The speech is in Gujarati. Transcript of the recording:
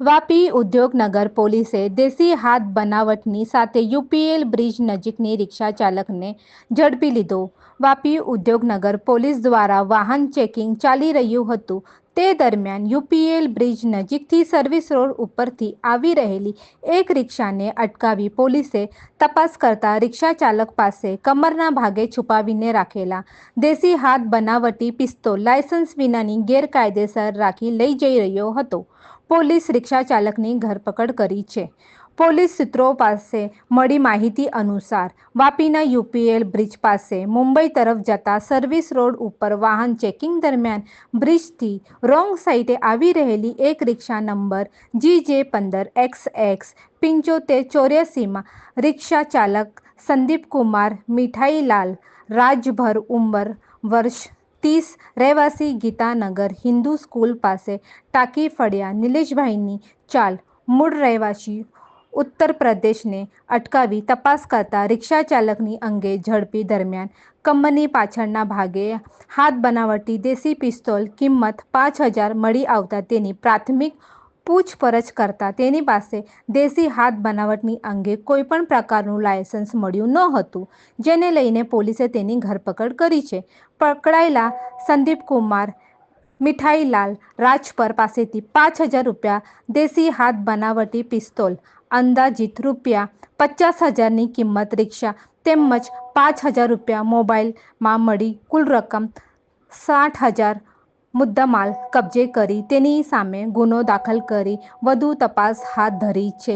વાપી ઉદ્યોગનગર પોલીસે દેશી હાથ બનાવટની સાથે યુપીએલ બ્રિજ નજીકની રિક્ષા ચાલકને ઝડપી લીધો. વાપી ઉદ્યોગનગર પોલીસ દ્વારા વાહન ચેકિંગ ચાલી રહ્યું હતું. તે દરમિયાન યુપીએલ બ્રિજ નજીકથી સર્વિસ રોડ ઉપરથી આવી રહેલી એક રિક્ષાને અટકાવી પોલીસે તપાસ કરતા રિક્ષા ચાલક પાસે કમરના ભાગે છુપાવીને રાખેલા દેશી હાથ બનાવટી પિસ્તોલ લાયસન્સ વિનાની ગેરકાયદેસર રાખી લઈ જઈ રહ્યો હતો. પોલીસ રિક્ષા ચાલકની ધરપકડ કરી છે. પોલીસ સૂત્રો પાસે મળી માહિતી અનુસાર, વાપીના યુપીએલ બ્રિજ પાસે મુંબઈ તરફ જતા સર્વિસ રોડ ઉપર વાહન ચેકિંગ દરમિયાન બ્રિજથી રોંગ સાઈડે આવી રહેલી એક રિક્ષા નંબર જી જે પંદર એક્સ એક્સ પંચોતેર ચોર્યાસીમાં રિક્ષા ચાલક સંદીપ કુમાર મીઠાઈલાલ રાજભર ઉંમર વર્ષ ત્રીસ રહેવાસી ગીતાનગર હિન્દુ સ્કૂલ પાસે ટાંકી ફળિયા. નિલેશભાઈની ચાલ મૂળ રહેવાસી ઉત્તર પ્રદેશને અટકાવી તપાસ કરતા રિક્ષા ચાલકની અંગે ઝડપી દરમિયાન કમરની પાછળના ભાગે હાથ બનાવટી દેશી પિસ્તોલ કિંમત પાંચ હજાર મળી આવતા તેની પ્રાથમિક પૂછપરછ કરતા તેની પાસે દેશી હાથ બનાવટની અંગે કોઈપણ પ્રકારનું લાયસન્સ મળ્યું ન હતું, જેને લઈને પોલીસે તેની ધરપકડ કરી છે. પકડાયેલા સંદીપ કુમાર મીઠાઈલાલ રાજપર પાસેથી પાંચ હજાર રૂપિયા દેશી હાથ બનાવટી પિસ્તોલ, અંદાજિત રૂપિયા પચાસ હજારની કિંમત રિક્ષા તેમજ પાંચ હજાર રૂપિયા મોબાઈલમાં મળી કુલ રકમ સાઠ હજાર મુદ્દામાલ કબજે કરી તેની સામે ગુનો દાખલ કરી વધુ તપાસ હાથ ધરી છે.